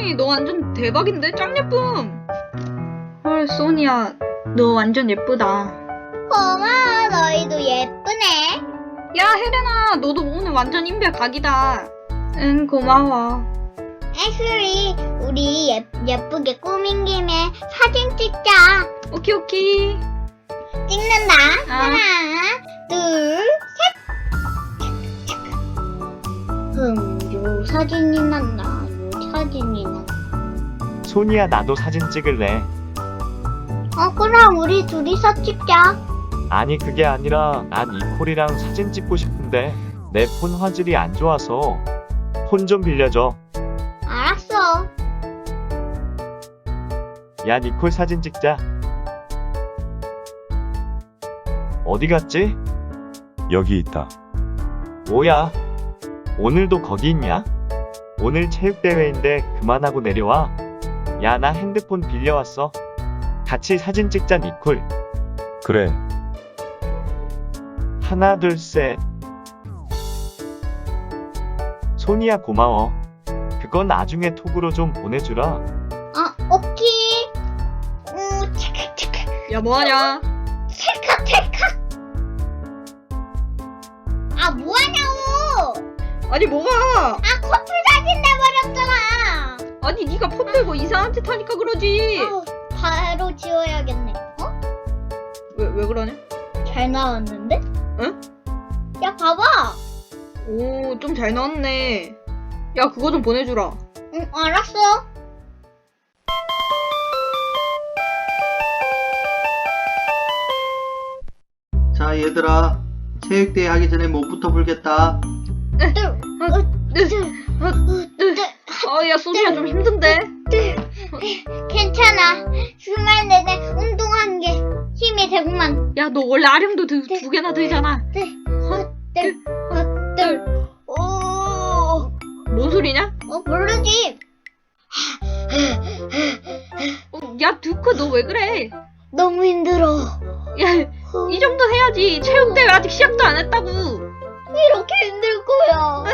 소니 너 완전 대박인데 짱 예쁨 헐 소니야 너 완전 예쁘다 고마워, 너희도 예쁘네. 야 혜련아 너도 오늘 완전 인별 각이다 응 고마워 애슐리, 우리 예, 예쁘게 꾸민 김에 사진 찍자. 오키 오키 찍는다. 아. 하나, 둘, 셋. 흠, 요 사진이 난다. 요 사진이 난다. 소니야 나도 사진 찍을래. 어, 그럼 우리 둘이서 찍자. 아니 그게 아니라 난 이콜이랑 사진 찍고 싶은데 내 폰 화질이 안 좋아서 폰 좀 빌려줘. 알았어. 야 니콜 사진 찍자. 어디 갔지? 여기 있다. 뭐야? 오늘도 거기 있냐? 오늘 체육대회인데 그만하고 내려와. 야 나 핸드폰 빌려왔어. 같이 사진 찍자 니콜. 그래, 하나 둘 셋. 소니야 고마워. 그건 나중에 톡으로 좀 보내주라. 아, 오케이. 우, 체크, 체크. 야 뭐하냐 찰칵 찰칵 아 뭐하냐고 아니 뭐가 아 아 아니 네가 폰 들고 이상한 짓 하니까 그러지. 아우, 바로 지워야겠네. 어? 왜, 왜 그러냐? 잘 나왔는데? 응? 야 봐봐! 오 좀 잘 나왔네. 야 그거 좀 보내주라. 응 알았어. 자 얘들아. 체육대회 하기 전에 뭐부터 불겠다 아야 소니야 좀 힘든데? 괜찮아. 주말 내내 운동한 게 힘이 되구만. 야 너 원래 아령도 두, 두 개나 들잖아. 헛들 헛들. 오. 뭔 소리냐? 어, 모르지. 어, 야 두크 너 왜 그래? 너무 힘들어. 야 이 정도 해야지. 체육대회 아직 시작도 안 했다고. 이렇게 힘들 거야.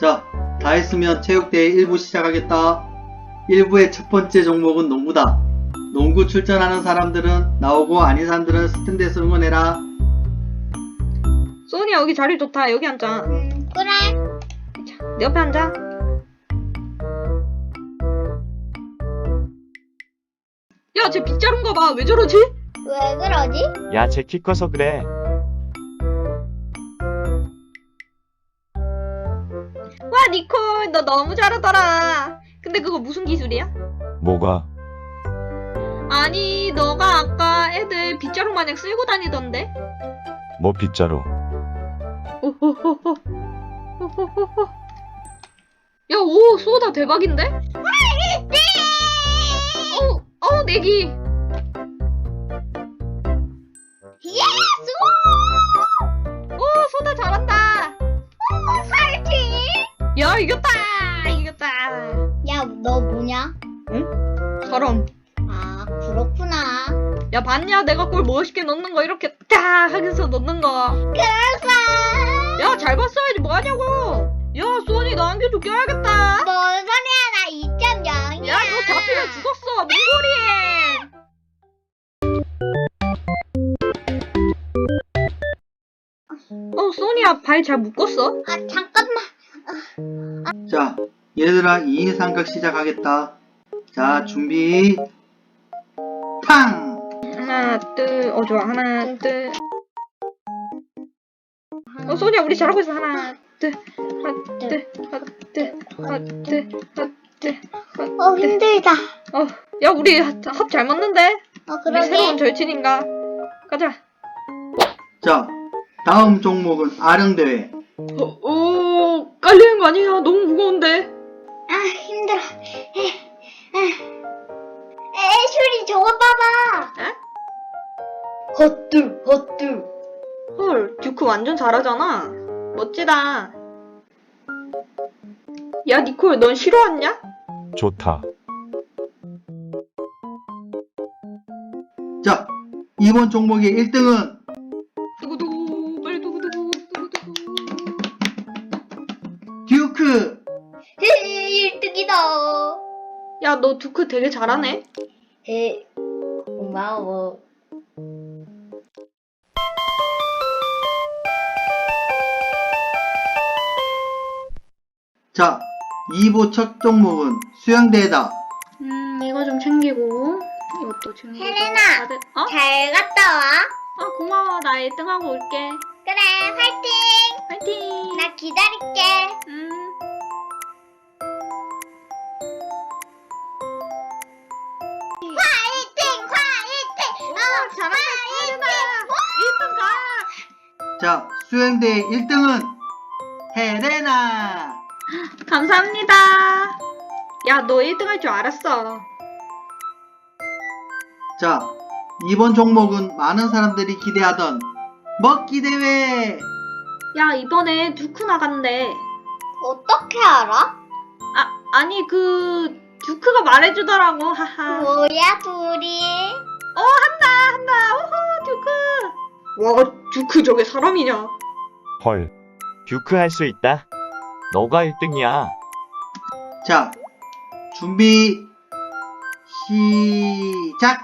자 다 했으면 체육대회 1부 시작하겠다 1부의 첫 번째 종목은 농구다 농구 출전하는 사람들은 나오고 아닌 사람들은 스탠드에서 응원해라 소니야 여기 자리 좋다 여기 앉자 음, 그래. 내 옆에 앉아 야 쟤 빗자루인 거봐 왜 저러지? 왜 그러지? 야제키 커서 그래. 너 너무 잘하더라 근데 그거 무슨 기술이야? 뭐가? 아니 너가 아까 애들 빗자루 마냥 쓸고 다니던데 뭐 빗자루? 오호호호 오호호호 야 오 쏘다 대박인데? 어우 어우 내기 예스! 야 이겼다. 이겼다. 야, 너 뭐냐? 저럼 아, 그렇구나. 야 봤냐? 내가 골 멋있게 넣는 거 이렇게 딱 하면서 넣는 거야 그래서. 잘 봤어야지. 뭐하냐고. 야 소니 좀 껴야겠다. 뭔 소리야? 나 2.0이야. 야 너 잡히면 죽었어. 몽골이 어 소니야 발 잘 묶었어? 아, 잠깐만. 자 얘들아 2인 삼각 시작하겠다. 자 준비. 탕 하나 둘 어 좋아. 하나 둘 어 소니야 우리 잘하고 있어. 하나 둘 하나 둘 하나 둘 하나 둘 하나 둘. 어, 힘들다. 어 야 우리 합 잘 맞는데? 어, 우리 새로운 그러게. 절친인가? 가자. 자 다음 종목은 아령 대회. 어, 오 거 아니야 너무 무거운데 아, 힘들어. 에, 에. 애슐리 저거 봐봐. 에? 헛들, 헛들. 헐, 듀크 완전 잘하잖아. 멋지다. 야, 니콜, 넌 싫어하냐? 좋다. 자 이번 종목의 1등은 너 두크 되게 잘하네. 에, 고마워. 자, 2부 첫 종목은 수영대회다. 음, 이거 좀 챙기고. 이것도 챙기고. 헬레나! 다들- 어? 잘 갔다 와. 아, 고마워. 나 1등하고 올게. 그래, 파이팅! 화이팅! 나 기다릴게. 음. 화이팅! 어, 잘한다, 헬레나. 1등 가! 자, 수영대회 1등은 헬레나. 감사합니다. 야, 너 1등 할 줄 알았어. 자, 이번 종목은 많은 사람들이 기대하던 먹기 대회. 야, 이번에 두크 나간대. 어떻게 알아? 아, 아니, 그, 두크가 말해주더라고, 하하. 뭐야, 둘이? 어, 한다, 한다. 오호, 두크. 와, 두크 저게 사람이냐? 헐. 듀크 할 수 있다. 너가 1등이야. 자, 준비 시작.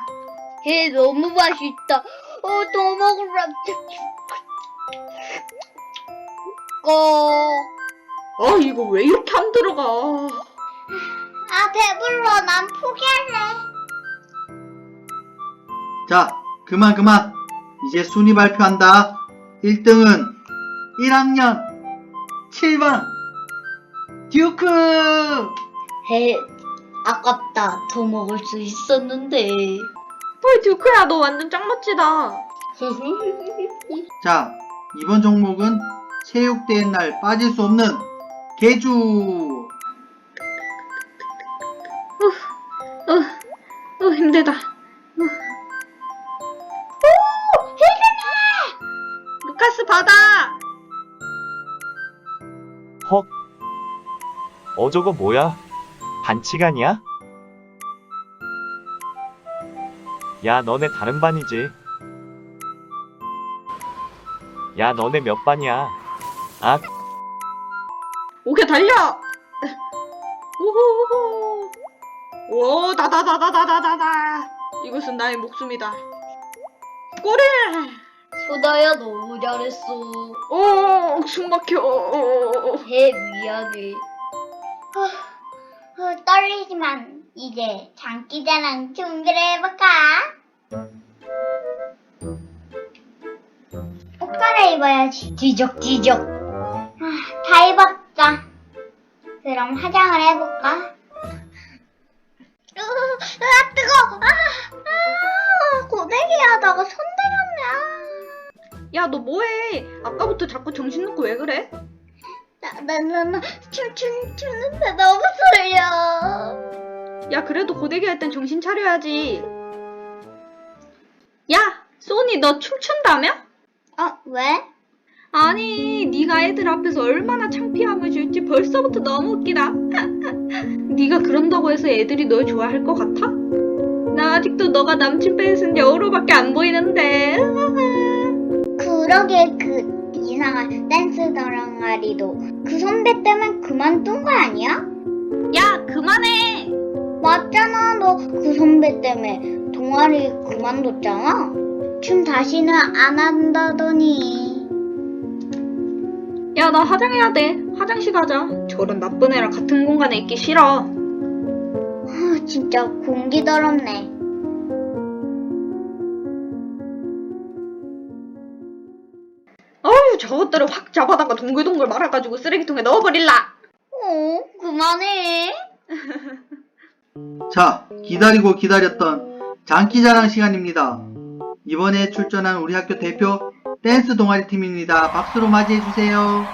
해, 너무 맛있다. 어, 더 먹으라. 고. 아, 이거 왜 이렇게 안 들어가? 아, 배불러. 난 포기할래. 자, 그만 그만. 이제 순위 발표한다. 1등은 1학년 7번 듀크. 해, 아깝다. 더 먹을 수 있었는데. 헐, 듀크야, 너 완전 짱 멋지다. 자, 이번 종목은 체육대회 날 빠질 수 없는 개주. 어, 어, 힘들다. 헉. 어, 저거 뭐야? 반칙 아니야? 야, 너네 다른 반이지. 야, 너네 몇 반이야? 아, 오케이, 달려! 오호호호! 오, 다다다다다다다다! 이것은 나의 목숨이다. 꼬리! 소다야, 너무 잘했어. 오, 숨 막혀. 해, 미안해. 어, 떨리지만, 이제 장기자랑 준비를 해볼까? 옷 갈아입어야지. 지적지적. 아, 다 입었다. 그럼 화장을 해볼까? 으, 으아, 뜨거! 아, 아, 고데기 하다가 손. 야, 너 뭐해? 아까부터 자꾸 정신 놓고 왜 그래? 나, 나, 나, 나, 춤, 춤, 추는데 너무 떨려. 야, 그래도 고데기 할 땐 정신 차려야지. 야, 소니 너 춤춘다며? 어, 왜? 아니, 네가 애들 앞에서 얼마나 창피함을 줄지 벌써부터 너무 웃기다. 네가 그런다고 해서 애들이 널 좋아할 것 같아? 나 아직도 너가 남친 뺏은 여우로밖에 안 보이는데. 그러게 그 이상한 댄스 동아리도 그 선배 때문에 그만둔 거 아니야? 야, 그만해. 맞잖아 너 그 선배 때문에 동아리 그만뒀잖아 춤 다시는 안 한다더니 야, 나 화장해야 돼. 화장실 가자. 저런 나쁜 애랑 같은 공간에 있기 싫어. 아, 진짜 공기 더럽네 저것들을 확 잡아다가 동글동글 말아가지고 쓰레기통에 넣어버릴라. 어 그만해 자, 기다리고 기다렸던 장기자랑 시간입니다. 이번에 출전한 우리 학교 대표 댄스 동아리 팀입니다. 박수로 맞이해 주세요.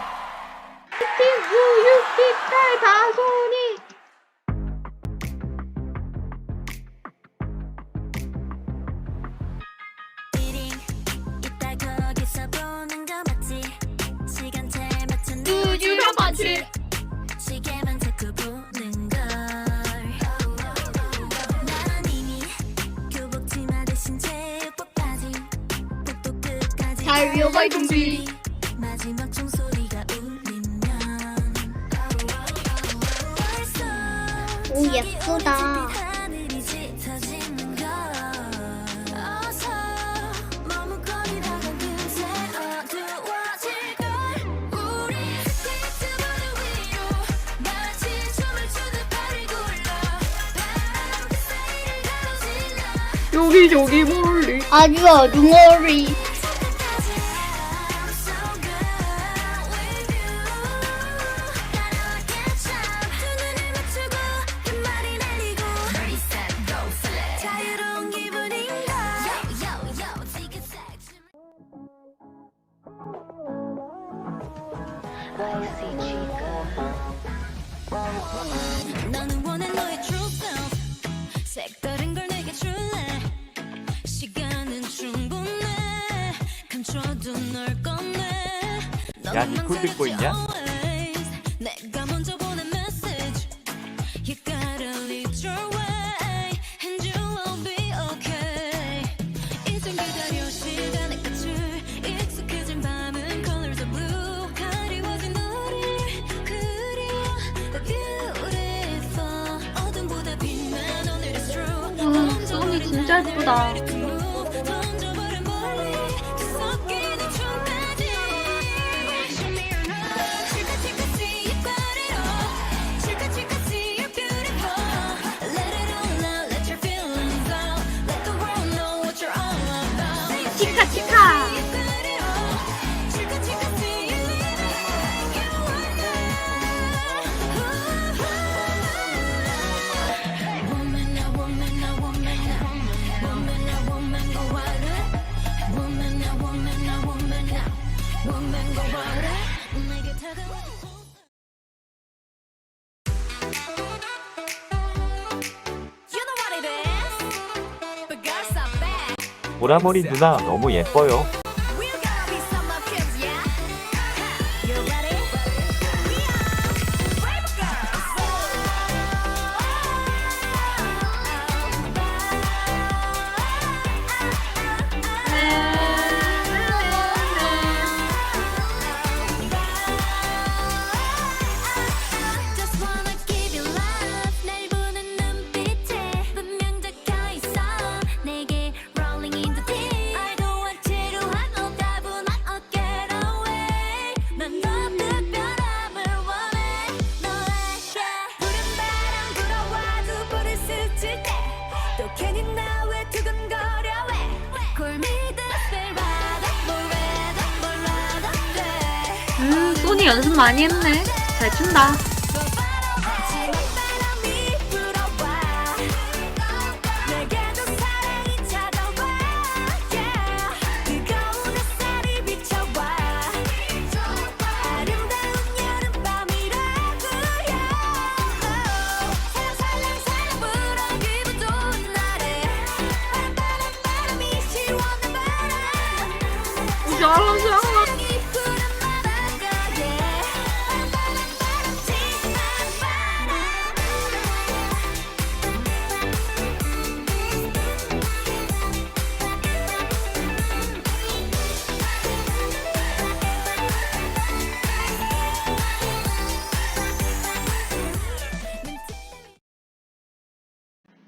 바이 동비. 마지막 종소리가 울리면 오 예쁘다. 여기저기 멀리 아주 아주 머리. 나는 원해 너의 true self. 색다른 걸 내게 줄래? 시간은 충분해. 감춰도 널 꺼내. 야, 니콜 듣고 있냐? 진짜 예쁘다. 보라머리 누나 너무 예뻐요. 음, 소니 연습 많이 했네. 잘 춘다. 바람이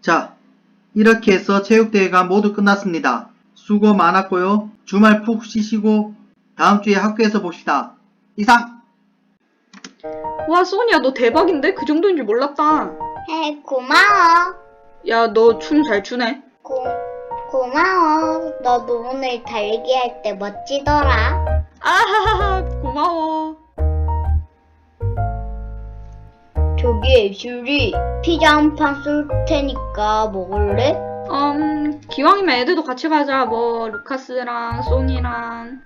자, 이렇게 해서 체육대회가 모두 끝났습니다. 수고 많았고요. 주말 푹 쉬시고 다음 주에 학교에서 봅시다. 이상! 와, 소니야, 너 대박인데? 그 정도인 줄 몰랐다. 해 고마워. 야, 너 춤 잘 추네. 고 고마워. 너도 오늘 달리기 할 때 멋지더라. 아하하하, 고마워. 저기 애슐리 피자 한 판 쏠 테니까 먹을래? 음, 기왕이면 애들도 같이 가자. 뭐, 루카스랑, 소니랑.